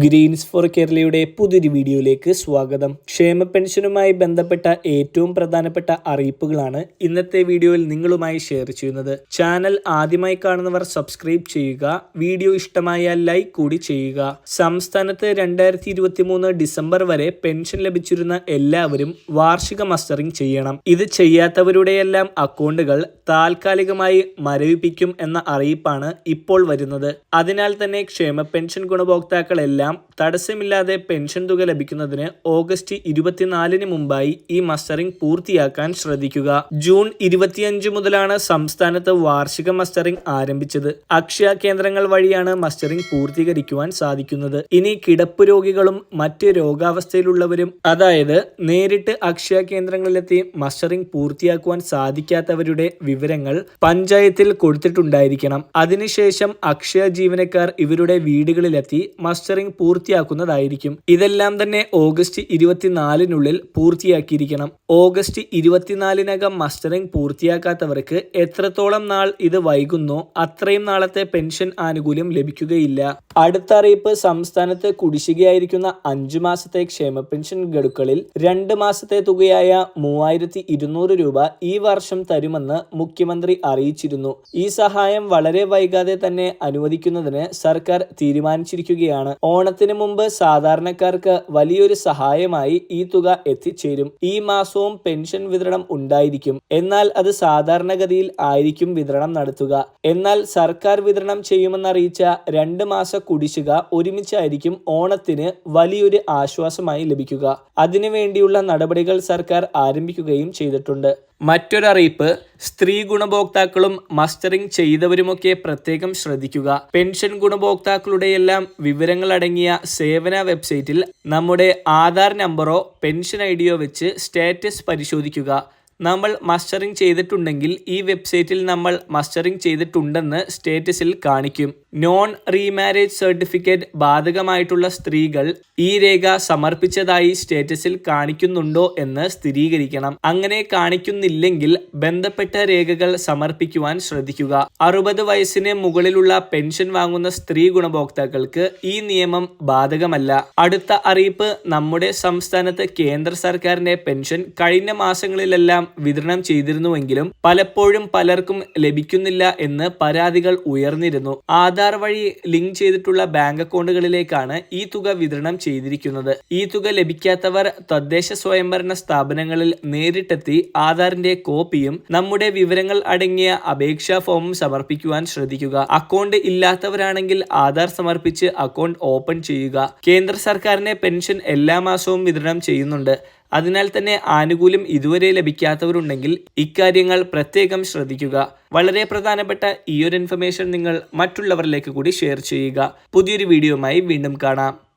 Green's four കേരളയുടെ പുതിയൊരു വീഡിയോയിലേക്ക് സ്വാഗതം. ക്ഷേമ പെൻഷനുമായി ബന്ധപ്പെട്ട ഏറ്റവും പ്രധാനപ്പെട്ട അറിയിപ്പുകളാണ് ഇന്നത്തെ വീഡിയോയിൽ നിങ്ങളുമായി ഷെയർ ചെയ്യുന്നത്. ചാനൽ ആദ്യമായി കാണുന്നവർ സബ്സ്ക്രൈബ് ചെയ്യുക വീഡിയോ ഇഷ്ടമായാൽ ലൈക്ക് കൂടി ചെയ്യുക. സംസ്ഥാനത്ത് രണ്ടായിരത്തി ഡിസംബർ വരെ പെൻഷൻ ലഭിച്ചിരുന്ന എല്ലാവരും വാർഷിക മസ്റ്ററിംഗ് ചെയ്യണം. ഇത് ചെയ്യാത്തവരുടെയെല്ലാം അക്കൗണ്ടുകൾ താൽക്കാലികമായി മരവിപ്പിക്കും എന്ന അറിയിപ്പാണ് ഇപ്പോൾ വരുന്നത്. അതിനാൽ തന്നെ ക്ഷേമ പെൻഷൻ ഗുണഭോക്താക്കളെല്ലാം തടസ്സമില്ലാതെ പെൻഷൻ തുക ലഭിക്കുന്നതിന് ഓഗസ്റ്റ് ഇരുപത്തിനാലിന് മുമ്പായി ഈ മസ്റ്ററിംഗ് പൂർത്തിയാക്കാൻ ശ്രദ്ധിക്കുക. ജൂൺ ഇരുപത്തിയഞ്ച് മുതലാണ് സംസ്ഥാനത്ത് വാർഷിക മസ്റ്ററിംഗ് ആരംഭിച്ചത്. അക്ഷയ കേന്ദ്രങ്ങൾ വഴിയാണ് മസ്റ്ററിംഗ് പൂർത്തീകരിക്കുവാൻ സാധിക്കുന്നത്. ഇനി കിടപ്പ് രോഗികളും മറ്റ് രോഗാവസ്ഥയിലുള്ളവരും അതായത് നേരിട്ട് അക്ഷയ കേന്ദ്രങ്ങളിലെത്തി മസ്റ്ററിംഗ് പൂർത്തിയാക്കുവാൻ സാധിക്കാത്തവരുടെ വിവരങ്ങൾ പഞ്ചായത്തിൽ കൊടുത്തിട്ടുണ്ടായിരിക്കണം. അതിനുശേഷം അക്ഷയ ജീവനക്കാർ ഇവരുടെ വീടുകളിലെത്തി മസ്റ്ററിംഗ് പൂർത്തിയാക്കുന്നതായിരിക്കും. ഇതെല്ലാം തന്നെ ഓഗസ്റ്റ് ഇരുപത്തിനാലിനുള്ളിൽ പൂർത്തിയാക്കിയിരിക്കണം. ഓഗസ്റ്റ് ഇരുപത്തിനാലിനകം മസ്റ്ററിംഗ് പൂർത്തിയാക്കാത്തവർക്ക് എത്രത്തോളം നാൾ ഇത് വൈകുന്നോ അത്രയും നാളത്തെ പെൻഷൻ ആനുകൂല്യം ലഭിക്കുകയില്ല. അടുത്ത അറിയിപ്പ് സംസ്ഥാനത്ത് കുടിശ്ശികയായിരിക്കുന്ന അഞ്ചു മാസത്തെ ക്ഷേമ പെൻഷൻ ഗഡുക്കളിൽ രണ്ട് മാസത്തെ തുകയായ മൂവായിരത്തി ഇരുന്നൂറ് രൂപ ഈ വർഷം തരുമെന്ന് മുഖ്യമന്ത്രി അറിയിച്ചിരുന്നു. ഈ സഹായം വളരെ വൈകാതെ തന്നെ അനുവദിക്കുന്നതിന് സർക്കാർ തീരുമാനിച്ചിരിക്കുകയാണ്. ഓണത്തിന് മുമ്പ് സാധാരണക്കാർക്ക് വലിയൊരു സഹായമായി ഈ തുക എത്തിച്ചേരും. ഈ മാസവും പെൻഷൻ വിതരണം ഉണ്ടായിരിക്കും. എന്നാൽ അത് സാധാരണഗതിയിൽ ആയിരിക്കും വിതരണം നടത്തുക. എന്നാൽ സർക്കാർ വിതരണം ചെയ്യുമെന്നറിയിച്ച രണ്ട് മാസ കുടിശ്ശിക ഒരുമിച്ചായിരിക്കും ഓണത്തിന് വലിയൊരു ആശ്വാസമായി ലഭിക്കുക. അതിനുവേണ്ടിയുള്ള നടപടികൾ സർക്കാർ ആരംഭിക്കുകയും ചെയ്തിട്ടുണ്ട്. മറ്റൊരറിയിപ്പ് സ്ത്രീ ഗുണഭോക്താക്കളും മസ്റ്ററിംഗ് ചെയ്തവരുമൊക്കെ പ്രത്യേകം ശ്രദ്ധിക്കുക. പെൻഷൻ ഗുണഭോക്താക്കളുടെയെല്ലാം വിവരങ്ങൾ അടങ്ങിയ സേവന വെബ്സൈറ്റിൽ നമ്മുടെ ആധാർ നമ്പറോ പെൻഷൻ ഐ വെച്ച് സ്റ്റാറ്റസ് പരിശോധിക്കുക. നമ്മൾ മസ്റ്ററിംഗ് ചെയ്തിട്ടുണ്ടെങ്കിൽ ഈ വെബ്സൈറ്റിൽ നമ്മൾ മസ്റ്ററിംഗ് ചെയ്തിട്ടുണ്ടെന്ന് സ്റ്റേറ്റസിൽ കാണിക്കും. നോൺ റീമാരേജ് സർട്ടിഫിക്കറ്റ് ബാധകമായിട്ടുള്ള സ്ത്രീകൾ ഈ രേഖ സമർപ്പിച്ചതായി സ്റ്റേറ്റസിൽ കാണിക്കുന്നുണ്ടോ എന്ന് സ്ഥിരീകരിക്കണം. അങ്ങനെ കാണിക്കുന്നില്ലെങ്കിൽ ബന്ധപ്പെട്ട രേഖകൾ സമർപ്പിക്കുവാൻ ശ്രദ്ധിക്കുക. അറുപത് വയസ്സിന് മുകളിലുള്ള പെൻഷൻ വാങ്ങുന്ന സ്ത്രീ ഗുണഭോക്താക്കൾക്ക് ഈ നിയമം ബാധകമല്ല. അടുത്ത അറിയിപ്പ് നമ്മുടെ സംസ്ഥാനത്ത് കേന്ദ്ര സർക്കാരിന്റെ പെൻഷൻ കഴിഞ്ഞ മാസങ്ങളിലെല്ലാം വിതരണം ചെയ്തിരുന്നുവെങ്കിലും പലപ്പോഴും പലർക്കും ലഭിക്കുന്നില്ല എന്ന് പരാതികൾ ഉയർന്നിരുന്നു. ആധാർ വഴി ലിങ്ക് ചെയ്തിട്ടുള്ള ബാങ്ക് അക്കൗണ്ടുകളിലേക്കാണ് ഈ തുക വിതരണം ചെയ്തിരിക്കുന്നത്. ഈ തുക ലഭിക്കാത്തവർ തദ്ദേശ സ്വയംഭരണ സ്ഥാപനങ്ങളിൽ നേരിട്ടെത്തി ആധാറിന്റെ കോപ്പിയും നമ്മുടെ വിവരങ്ങൾ അടങ്ങിയ അപേക്ഷാ ഫോമും സമർപ്പിക്കുവാൻ ശ്രദ്ധിക്കുക. അക്കൗണ്ട് ഇല്ലാത്തവരാണെങ്കിൽ ആധാർ സമർപ്പിച്ച് അക്കൗണ്ട് ഓപ്പൺ ചെയ്യുക. കേന്ദ്ര സർക്കാരിന്റെ പെൻഷൻ എല്ലാ മാസവും വിതരണം ചെയ്യുന്നുണ്ട്. അതിനാൽ തന്നെ ആനുകൂല്യം ഇതുവരെ ലഭിക്കാത്തവരുണ്ടെങ്കിൽ ഇക്കാര്യങ്ങൾ പ്രത്യേകം ശ്രദ്ധിക്കുക. വളരെ പ്രധാനപ്പെട്ട ഈ ഒരു ഇൻഫർമേഷൻ നിങ്ങൾ മറ്റുള്ളവരിലേക്ക് കൂടി ഷെയർ ചെയ്യുക. പുതിയൊരു വീഡിയോയുമായി വീണ്ടും കാണാം.